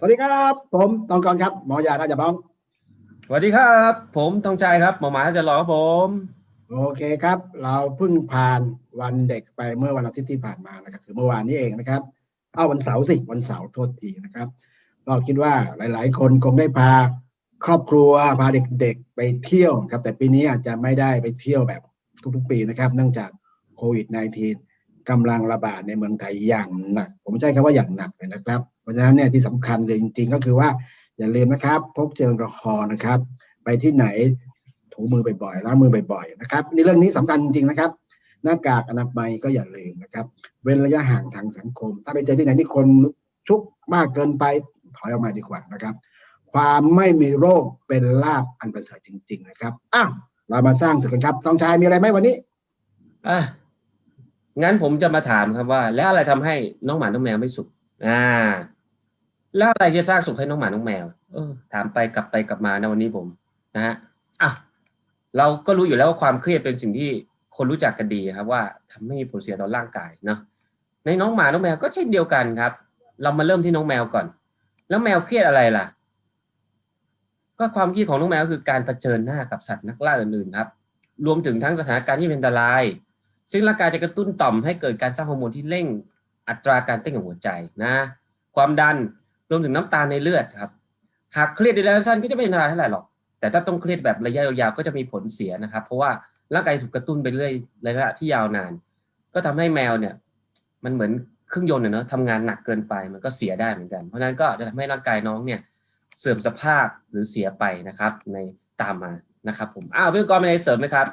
สวัสดีครับ ผมตองกรครับหมอยาราชบ้อง สวัสดีครับ ผมธงชัยครับ หมอหมาจะรอครับผม โอเคครับ เราเพิ่งผ่านวันเด็กไปเมื่อวันอาทิตย์ที่ผ่านมานะครับคือเมื่อวานนี้เองนะครับ เอาวันเสาร์สิวันเสาร์โทษทีนะครับก็คิดว่าหลาย ๆ คนคงได้พาครอบครัวพาเด็กๆไปเที่ยวครับ แต่ปีนี้อาจจะไม่ได้ไปเที่ยวแบบทุกๆ ปีนะครับ เนื่องจากโควิด -19 กำลังระบาดในเมืองไทยอย่างหนัก ผมใช้คำว่าอย่างหนักเลยนะครับ เพราะฉะนั้นเนี่ยที่สำคัญเลยจริง ๆ ก็คือว่าอย่าลืมนะครับพกเจลแอลกอฮอล์นะครับ ไปที่ไหนถูมือบ่อยๆล้างมือบ่อยๆนะครับในเรื่องนี้สำคัญจริงๆนะครับ หน้ากากอนามัยก็อย่าลืมนะครับ เว้นระยะห่างทางสังคม ถ้าไปเจอที่ไหนที่คนชุกมากเกินไปถอยออกมาดีกว่านะครับ ความไม่มีโรคเป็นลาบอันประเสริฐจริง ๆ นะครับอ้าวเรามาสร้างสุขกันครับต้องชายมีอะไรไหมวันนี้อะ งั้นผมจะมาถามครับว่า แล้วอะไรทำให้น้องหมาน้องแมวไม่สุข อ่า แล้วอะไรจะสร้างสุขให้น้องหมาน้องแมว เออ ถามไปกลับไปกลับมาในวันนี้ผม นะฮะอะเราก็รู้อยู่แล้วว่าความเครียดเป็นสิ่งที่คนรู้จักกันดีครับ ว่าทำให้มีผลเสียต่อร่างกายเนาะในน้องหมาน้องแมวก็เช่นเดียวกันครับ เรามาเริ่มที่น้องแมวก่อน แล้วแมวเครียดอะไรล่ะ ก็ความเครียดของน้องแมวคือการเผชิญหน้ากับสัตว์นักล่าอื่นๆครับ รวมถึงทั้งสถานการณ์ที่เป็นอันตราย ซึ่งร่างกายจะกระตุ้นต่อมให้เกิดการสร้างฮอร์โมนที่เร่งอัตราการเต้นของหัวใจนะ ความดันรวมถึงน้ำตาลในเลือดครับ หากเครียดในระยะสั้นก็จะไม่เป็นอันตรเท่าไหร่หรอก แต่ถ้าต้องเครียดแบบระยะยาวๆก็จะมีผลเสียนะครับ เพราะว่าร่างกายถูกกระตุ้นไปเรื่อยระยะที่ยาวนาน ก็ทำให้แมวเนี่ย มันเหมือนเครื่องยนต์เนอะทำงานหนักเกินไปมันก็เสียได้เหมือนกัน เพราะฉะนั้นก็จะทำให้ร่างกายน้องเนี่ยเสื่อมสภาพหรือเสียไปนะครับ ในตามมานะครับ ผมอ้าวพี่กรณ์มีอะไรเสริมไหมครับ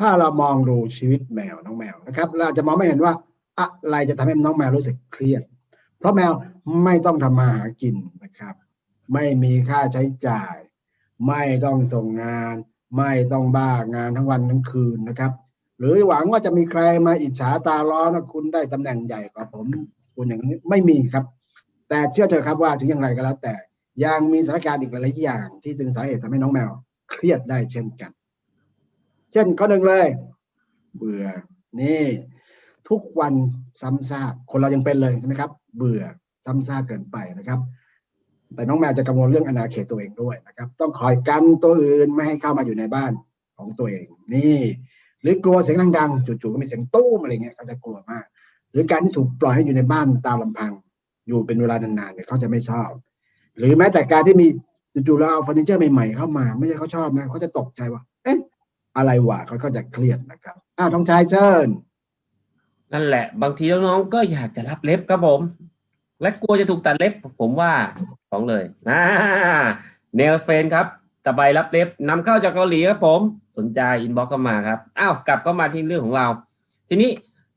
ถ้าเรามองดูชีวิตแมวน้องแมวนะครับ เราจะมองไม่เห็นว่าอะไรจะทำให้น้องแมวรู้สึกเครียด เพราะแมวไม่ต้องทำมาหากินนะครับ ไม่มีค่าใช้จ่าย ไม่ต้องส่งงาน ไม่ต้องบ้างานทั้งวันทั้งคืนนะครับ หรือหวังว่าจะมีใครมาอิจฉาตาร้อนว่าคุณได้ตำแหน่งใหญ่กว่าผม คุณอย่างนี้ไม่มีครับ แต่เชื่อเถอะครับว่าถึงอย่างไรก็แล้วแต่ยังมีสถานการณ์อีกหลายอย่าง ที่เป็นสาเหตุทำให้น้องแมวเครียดได้เช่นกัน เช่นข้อหนึ่งเลย เบื่อ นี่ ทุกวันซ้ำซากคนเรายังเป็นเลยใช่ไหมครับ เบื่อซ้ำซากเกินไปนะครับ แต่น้องแมวจะกังวลเรื่องอนาเขตตัวเองด้วยนะครับ ต้องคอยกันตัวอื่นไม่ให้เข้ามาอยู่ในบ้านของตัวเอง นี่ หรือกลัวเสียงดังๆจู่ๆก็มีเสียงตู้มอะไรเงี้ยเขาจะกลัวมาก หรือการที่ถูกปล่อยให้อยู่ในบ้านตามลำพัง อยู่เป็นเวลานานๆเนี่ยเขาจะไม่ชอบ หรือแม้แต่การที่มีจู่ๆแล้วเอาเฟอร์นิเจอร์ใหม่ๆเข้ามา ไม่ใช่เขาชอบนะเขาจะตกใจว่า อะไรวะเขาก็จะเครียดนะครับอ้าวท้องชายเชิญนั่นแหละ บางทีน้องๆก็อยากจะรับเล็บครับผม และกลัวจะถูกตัดเล็บ ผมว่าของเลยนะเนลเฟนครับตะไบรับเล็บนำเข้าจากเกาหลีครับผม สนใจอินบ็อกเข้ามาครับอ้าวกลับเข้ามาที่เรื่องของเรา ทีนี้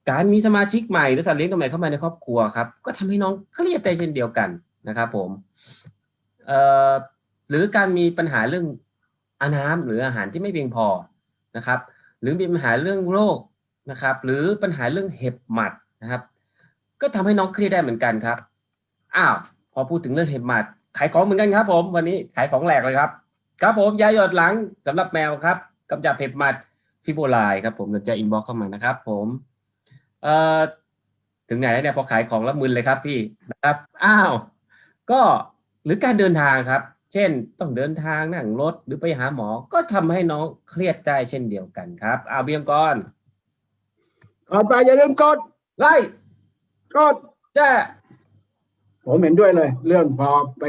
การมีสมาชิกใหม่หรือสัตว์เลี้ยงตัวใหม่เข้ามาในครอบครัวครับ ก็ทำให้น้องเครียดได้เช่นเดียวกันนะครับผมเอ่อหรือการมีปัญหาเรื่องอาน้ำหรืออาหารที่ไม่เพียงพอ นะครับ หรือมีปัญหาเรื่องโรคนะครับ หรือปัญหาเรื่องเห็บหมัดนะครับ ก็ทำให้น้องเครียดได้เหมือนกันครับอ้าวพอพูดถึงเรื่องเห็บหมัด ขายของเหมือนกันครับ ผมวันนี้ขายของแหลกเลยครับ ครับผมยาหยอดหลังสำหรับแมวครับกำจัดเห็บหมัดฟิโบไลครับผมเราจะอินบ็อกเข้ามานะครับ ผมเอ่อถึงไหนแล้วเนี่ยพอขายของแล้วมึนเลยครับพี่นะครับ อ้าว ก็หรือการเดินทางครับ เช่นต้องเดินทางนั่งรถหรือไปหาหมอก็ทำให้น้องเครียดได้เช่นเดียวกันครับอาเบียมก่อนก่อนไปอย่าลืมกดไล่กดแจ้ผมเห็นด้วยเลย เรื่องพอไป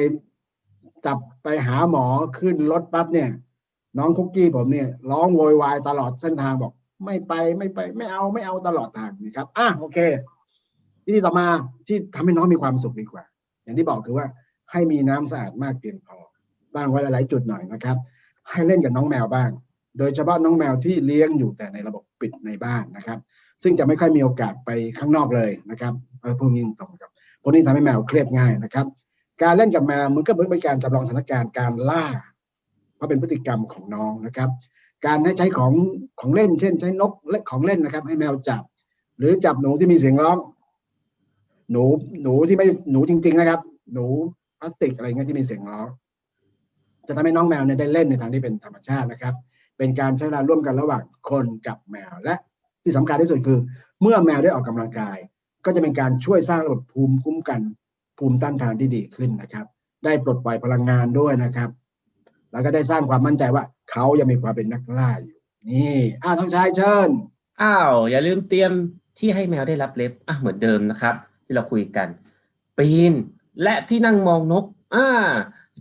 จับไปหาหมอขึ้นรถปั๊บเนี่ย น้องคุกกี้ผมเนี่ยร้องโวยวายตลอดเส้นทางบอก ไม่ไปไม่ไป ไม่เอาไม่เอาตลอดทางนะครับอะโอเควิธีต่อมาที่ทำให้น้องมีความสุขดีกว่า อย่างที่บอกคือว่าให้มีน้ำสะอาดมากเพียงพอ ตั้งไว้หลายๆจุดหน่อยนะครับ ให้เล่นกับน้องแมวบ้าง โดยเฉพาะน้องแมวที่เลี้ยงอยู่แต่ในระบบปิดในบ้านนะครับ ซึ่งจะไม่ค่อยมีโอกาสไปข้างนอกเลยนะครับเออพวกนี้ตรงครับพวกนี้ทำให้แมวเครียดง่ายนะครับ การเล่นกับแมวมันก็เหมือนเป็นการจำลองสถานการณ์การล่า เพราะเป็นพฤติกรรมของน้องนะครับ การให้ใช้ของของเล่น เช่น ใช้นกเล่นของเล่นนะครับ ให้แมวจับ หรือจับหนูที่มีเสียงร้อง หนูหนูที่ไม่หนูจริง ๆ นะครับ หนูพลาสติกอะไรเงี้ยที่มีเสียงร้อง จะทำให้น้องแมวเนี่ยได้เล่นในทางที่เป็นธรรมชาตินะครับ เป็นการใช้เวลาร่วมกันระหว่างคนกับแมว และที่สำคัญที่สุดคือ เมื่อแมวได้ออกกำลังกาย ก็จะเป็นการช่วยสร้างระบบภูมิคุ้มกัน ภูมิต้านทานที่ดีขึ้นนะครับ ได้ปลดปล่อยพลังงานด้วยนะครับ แล้วก็ได้สร้างความมั่นใจว่าเขายังมีความเป็นนักล่าอยู่นี่อ้าวทองชายเชิญอ้าวอย่าลืมเตรียมที่ให้แมวได้รับเล็บอะเหมือนเดิมนะครับ ที่เราคุยกัน ปีนและที่นั่งมองนกอ่า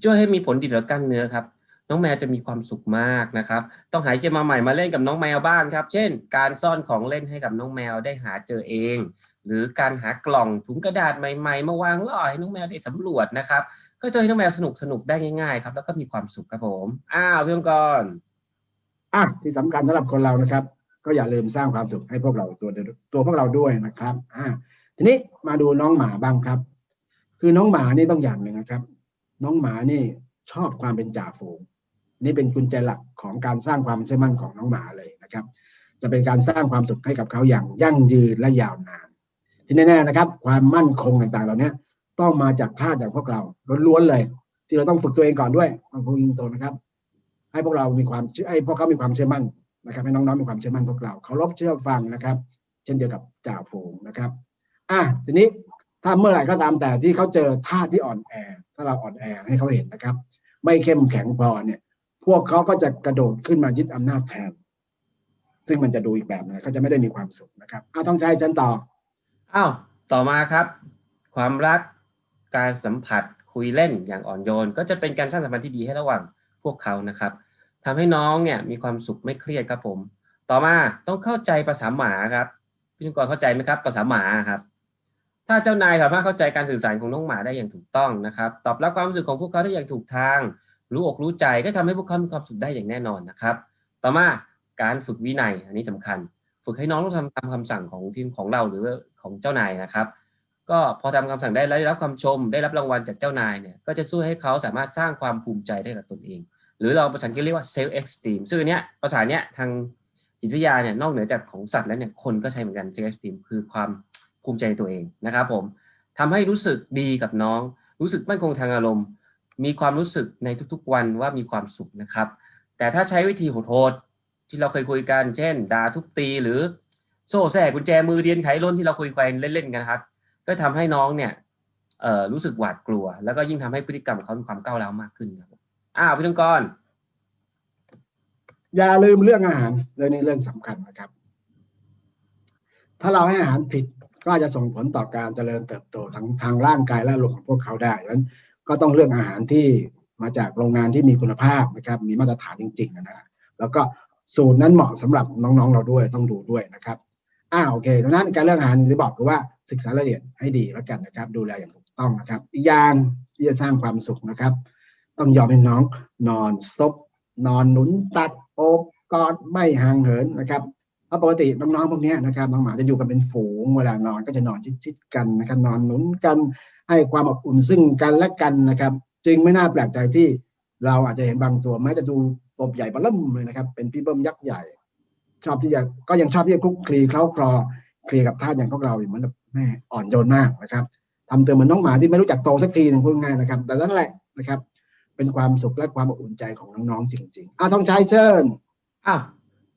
ช่วยให้มีผลดีต่อกล้ามเนื้อครับ น้องแมวจะมีความสุขมากนะครับ ต้องหายใจมาใหม่มาเล่นกับน้องแมวบ้างครับ เช่น การซ่อนของเล่นให้กับน้องแมวได้หาเจอเอง หรือการหากล่องถุงกระดาษใหม่ๆมาวางล่อให้น้องแมวได้สำรวจนะครับ ก็จะให้น้องแมวสนุกสนุกได้ง่ายๆครับแล้วก็มีความสุขครับผมอ้าวพี่องกรอะที่สำคัญสำหรับคนเรานะครับ ก็อย่าลืมสร้างความสุขให้พวกเราตัวตัวพวกเราด้วยนะครับอ่าทีนี้มาดูน้องหมาบ้างครับ คือน้องหมานี่ต้องอย่างหนึ่งนะครับ น้องหมานี่ชอบความเป็นจ่าฝูงนี่เป็นกุญแจหลักของการสร้างความเชื่อมั่นของน้องหมาเลยนะครับ จะเป็นการสร้างความสุขให้กับเขาอย่างยั่งยืนและยาวนาน ที่แน่ๆนะครับ ความมั่นคงต่างๆเหล่านี้ต้องมาจากท่าจากพวกเราล้วนๆเลย ที่เราต้องฝึกตัวเองก่อนด้วยต้องพูดตรงๆนะครับ ให้พวกเรามีความเชื่อให้พวกเขามีความเชื่อมั่นนะครับให้น้องๆมีความเชื่อมั่นพวกเราเคารพเชื่อฟังนะครับ เช่นเดียวกับจ่าฝูงนะครับอะทีนี้ ถ้าเมื่อไหร่ก็ตามแต่ที่เขาเจอท่าที่อ่อนแอ ถ้าเราอ่อนแอให้เขาเห็นนะครับ ไม่เข้มแข็งพอเนี่ย พวกเขาก็จะกระโดดขึ้นมายึดอำนาจแทน ซึ่งมันจะดูอีกแบบนึงเขาจะไม่ได้มีความสุขนะครับอะต้องใช้ฉันต่ออ้าวต่อมาครับ ความรักการสัมผัสคุยเล่นอย่างอ่อนโยน ก็จะเป็นการสร้างสัมพันธ์ที่ดีให้ระหว่างพวกเขานะครับทำให้น้องเนี่ยมีความสุขไม่เครียดครับผม ต่อมาต้องเข้าใจภาษาหมาครับพี่นุกรเข้าใจไหมครับ ภาษาหมาครับ ถ้าเจ้านายสามารถเข้าใจการสื่อสารของน้องหมาได้อย่างถูกต้องนะครับ ตอบรับความรู้สึกของพวกเขาได้อย่างถูกทาง รู้อกรู้ใจก็ทำให้พวกเขามีความสุขได้อย่างแน่นอนนะครับ ต่อมาการฝึกวินัยอันนี้สำคัญ ฝึกให้น้องต้องทำตามคำสั่งของทีมของเราหรือว่าของเจ้านายนะครับ ก็พอทำคำสั่งได้แล้วได้รับคำชม ได้รับรางวัลจากเจ้านายเนี่ยก็จะช่วยให้เขาสามารถสร้างความภูมิใจได้กับตนเอง หรือเราภาษาอังกฤษเรียกว่า self esteem ซึ่งอันเนี้ยภาษาเนี้ยทางจิตวิทยาเนี่ยนอกเหนือจากของสัตว์แล้วเนี่ยคนก็ใช้เหมือนกัน self esteem คือความ ภูมิใจในตัวเองนะครับผมทำให้รู้สึกดีกับน้อง รู้สึกมั่นคงทางอารมณ์ มีความรู้สึกในทุกๆวันว่ามีความสุขนะครับ แต่ถ้าใช้วิธีโหดๆที่เราเคยคุยกัน เช่นด่าทุบตีหรือโซ่แส่กุญแจมือเรียนไขล้นที่เราคุยกันเล่นๆกันครับ ก็ทำให้น้องเนี่ยเอ่อรู้สึกหวาดกลัว แล้วก็ยิ่งทำให้พฤติกรรมของเขามีความก้าวร้าวมากขึ้นครับอ้าวพี่ต้องกรอย่าลืมเรื่องอาหารเรื่องนี้เรื่องสำคัญนะครับ ถ้าเราให้อาหารผิด ก็จะส่งผลต่อการเจริญเติบโตทั้งทางร่างกายและอารมของพวกเขาได้ดังนั้นก็ต้องเลือกอาหารที่มาจากโรงงานที่มีคุณภาพนะครับ มีมาตรฐานจริงๆนะแล้วก็สูตรนั้นเหมาะสำหรับน้องๆเราด้วยต้องดูด้วยนะครับอ่าโอเคดังนั้นการเลือกอาหารที่บอกคือว่าศึกษารายละเอียดให้ดีแล้วกันนะครับ ดูแลอย่างถูกต้องนะครับ อีกอย่างที่จะสร้างความสุขนะครับ ต้องยอมให้น้องนอนซบนอนหนุนตักโอบกอดไม่ห่างเหินนะครับ ราะปกติน้องๆพวกนี้นะครับน้องหมาจะอยู่กันเป็นฝูงเวลานอนก็จะนอนชิดๆกันนะครับนอนหนุนกัน ให้ความอบอุ่นซึ่งกันและกันนะครับ จึงไม่น่าแปลกใจที่เราอาจจะเห็นบางตัวแม้จะดูตบใหญ่ปะล่ำเลยนะครับ เป็นพี่เบิ้มยักษ์ใหญ่ ชอบที่จะก็ยังชอบที่จะคลุกคลีเคล้าคลอเคลียกับท่าอย่างพวกเราอยู่เหมือนแม่อ่อนโยนมากนะครับทำตัวเหมือนน้องหมาที่ไม่รู้จักโตสักทีหนึงพูดง่ายนะครับ แต่นั่นแหละนะครับ เป็นความสุขและความอบอุ่นใจของน้องๆจริง ๆอะทองชัยเชิญอ้าว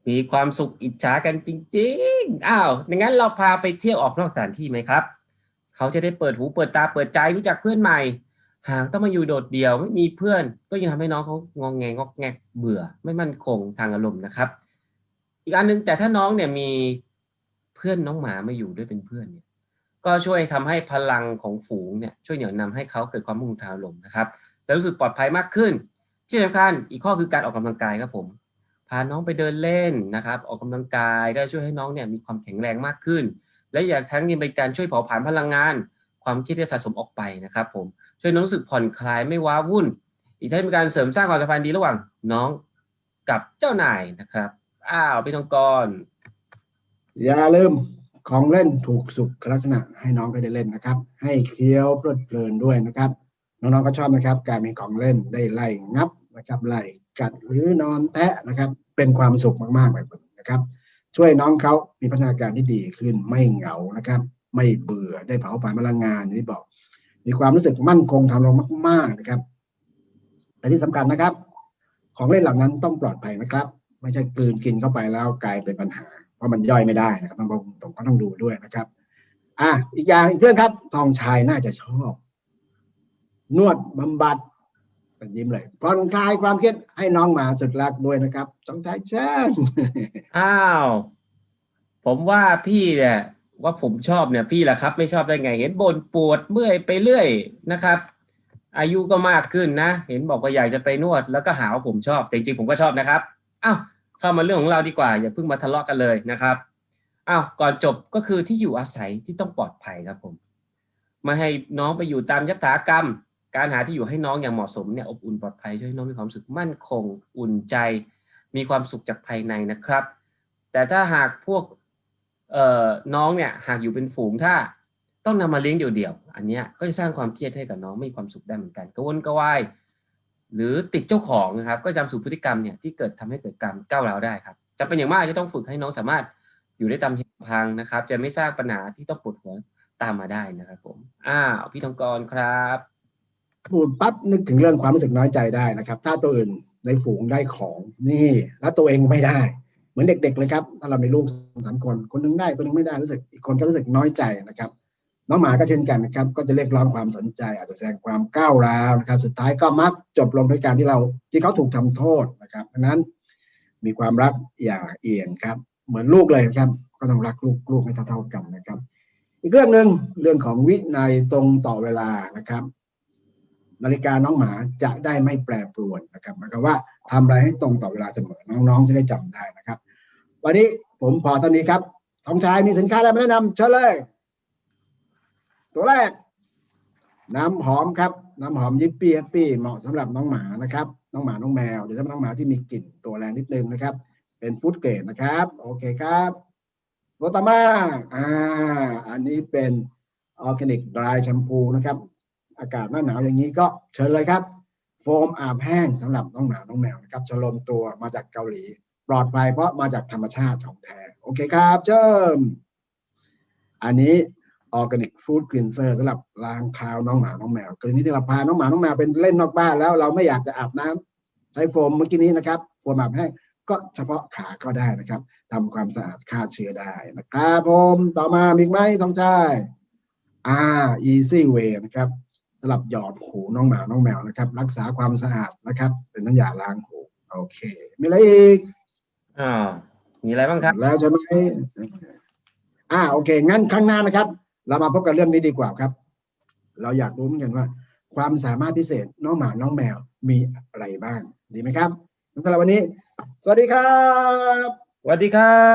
มีความสุขอิจฉากันจริงๆ อ้าวดังนั้นเราพาไปเที่ยวออกนอกสถานที่ไหมครับ เขาจะได้เปิดหูเปิดตาเปิดใจรู้จักเพื่อนใหม่ หากต้องมาอยู่โดดเดี่ยวไม่มีเพื่อน ก็ยังทำให้น้องเขางองแงงอกแงกเบื่อ ไม่มั่นคงทางอารมณ์นะครับ อีกอันหนึ่งแต่ถ้าน้องเนี่ยมีเพื่อนน้องหมามาอยู่ด้วยเป็นเพื่อนเนี่ย ก็ช่วยทำให้พลังของฝูงเนี่ยช่วยเหนี่ยวนำให้เขาเกิดความมุ่งทางอารมณ์นะครับ และรู้สึกปลอดภัยมากขึ้นที่สำคัญอีกข้อคือการออกกำลังกายครับผม พาน้องไปเดินเล่นนะครับออกกำลังกายก็ช่วยให้น้องเนี่ยมีความแข็งแรงมากขึ้น และอยากทั้งยังเป็นการช่วยเผาผลาญพลังงาน ความครียดที่สะสมออกไปนะครับผมช่วยน้องรู้สึกผ่อนคลายไม่ว้าวุ่น อีกทั้งเป็นการเสริมสร้างความสัมพันธ์ดีระหว่างน้องกับเจ้านายนะครับอ้าวพี่ทองกรอย่าลืมของเล่นถูกสุขลักษณะให้น้องไปได้เล่นนะครับ ให้เคี้ยวเพลิดเพลินด้วยนะครับ น้องๆก็ชอบนะครับ การมีของเล่นได้ไล่งับ นะครับไล่กัดหรือนอนแทะนะครับ เป็นความสุขมากๆแบบนี้นะครับ ช่วยน้องเขามีพัฒนาการที่ดีขึ้นไม่เหงานะครับ ไม่เบื่อได้เผาผลาญพลังงานอย่างที่บอก มีความรู้สึกมั่นคงทางลมมาก ๆนะครับ แต่ที่สำคัญนะครับ ของเล่นเหล่านั้นต้องปลอดภัยนะครับ ไม่ใช่กลืนกินเข้าไปแล้วกลายเป็นปัญหา เพราะมันย่อยไม่ได้นะครับต้องบอกตรงก็ต้องดูด้วยนะครับอะอีกอย่างอีกเรื่องครับทองชายน่าจะชอบ นวดบำบัด ยิ้มเลยผ่อนคลายความเครียดให้น้องหมาสุดรักด้วยนะครับสองท้ายเชิญอ้าว ผมว่าพี่เนี่ยว่าผมชอบเนี่ยพี่ล่ะครับ ไม่ชอบได้ไง เห็นบนปวดเมื่อยไปเรื่อยนะครับ อายุก็มากขึ้นนะ เห็นบอกว่าอยากจะไปนวด แล้วก็หาว่าผมชอบแต่จริงๆผมก็ชอบนะครับอ้าวเข้ามาเรื่องของเราดีกว่า อย่าเพิ่งมาทะเลาะกันเลยนะครับอ้าวก่อนจบก็คือที่อยู่อาศัยที่ต้องปลอดภัยครับผม มาให้น้องไปอยู่ตามยถากรรม การหาที่อยู่ให้น้องอย่างเหมาะสมเนี่ยอบอุ่นปลอดภัยช่วยให้น้องมีความรู้สึกมั่นคง อุ่นใจ มีความสุขจากภายในนะครับ แต่ถ้าหากพวกเอ่อน้องเนี่ยหากอยู่เป็นฝูงถ้าต้องนำมาเลี้ยงเดี่ยวๆ อันนี้ก็จะสร้างความเครียดให้กับน้องไม่มีความสุขได้เหมือนกันกระวนกระวายหรือติดเจ้าของนะครับ ก็จำสู่พฤติกรรมเนี่ยที่เกิดทำให้เกิดการก้าวร้าวได้ครับจำเป็นอย่างมากที่ต้องฝึกให้น้องสามารถอยู่ได้ตามเหตุพังนะครับ จะไม่สร้างปัญหาที่ต้องปวดหัวตามมาได้นะครับผม อ้าวพี่ทองกรครับ พูดปั๊บนึกถึงเรื่องความรู้สึกน้อยใจได้นะครับ ถ้าตัวอื่นในฝูงได้ของนี่ แล้วตัวเองไม่ได้ เหมือนเด็ก ๆ เลยครับ ถ้าเรามีลูกสามคนคนหนึงได้คนหนึงไม่ได้รู้สึกอีกคนก็รู้สึกน้อยใจนะครับ น้องหมาก็เช่นกันนะครับ ก็จะเรียกร้องความสนใจ อาจจะแสดงความก้าวร้าวนะครับ สุดท้ายก็มักจบลงด้วยการที่เราที่เขาถูกทำโทษนะครับเพราะฉะนั้นมีความรักอย่าเอียงครับ เหมือนลูกเลยครับ ก็ต้องรักลูกลูกให้เท่าๆกันนะครับ อีกเรื่องหนึ่งเรื่องของวินัยตรงต่อเวลานะครับ นาฬิกาน้องหมาจะได้ไม่แปรปรวนนะครับหมายความว่าทำอะไรให้ตรงต่อเวลาเสมอน้องๆ จะได้จำได้นะครับ วันนี้ผมพอเท่านี้ครับทองชายมีสินค้าอะไรมาแนะนำเชิญเลย ตัวแรก น้ำหอมครับ น้ำหอมยิปปี้แฮปปี้เหมาะสำหรับน้องหมานะครับ น้องหมาน้องแมวหรือถ้าน้องหมาที่มีกลิ่นตัวแรงนิดนึงนะครับ เป็นฟู้ดเกรดนะครับ โอเคครับตัวต่อมาอ่า อันนี้เป็นออร์แกนิกดรายแชมพูนะครับ อากาศหน้าหนาวอย่างนี้ก็เชิญเลยครับ โฟมอาบแห้งสำหรับน้องหมาน้องแมวนะครับชโลมตัวมาจากเกาหลี ปลอดภัยเพราะมาจากธรรมชาติของแท้โอเคครับเชิญอันนี้ออร์แกนิกฟู้ดคลีนเซอร์สำหรับล้างเท้าน้องหมาน้องแมวกรณีที่เราพาน้องหมาน้องแมวเป็นเล่นนอกบ้านแล้วเราไม่อยากจะอาบน้ำใช้โฟมเมื่อกี้นี้นะครับ โฟมอาบแห้งก็เฉพาะขาก็ได้นะครับทำความสะอาดฆ่าเชื้อได้นะครับผมต่อมามีไหมทองชายอ่า easy way นะครับ สำหรับหยอดหูน้องหมาน้องแมวนะครับ รักษาความสะอาดนะครับ เป็นน้ำยาล้างหูโอเค มีอะไรอีกอ้าวมีอะไรบ้างครับ แล้วใช่ไหมอ่าโอเค งั้นครั้งหน้านะครับ เรามาพบกันเรื่องนี้ดีกว่าครับ เราอยากรู้เหมือนกันว่า ความสามารถพิเศษน้องหมาน้องแมวมีอะไรบ้าง ดีไหมครับสำหรับวันนี้ สวัสดีครับ สวัสดีครับ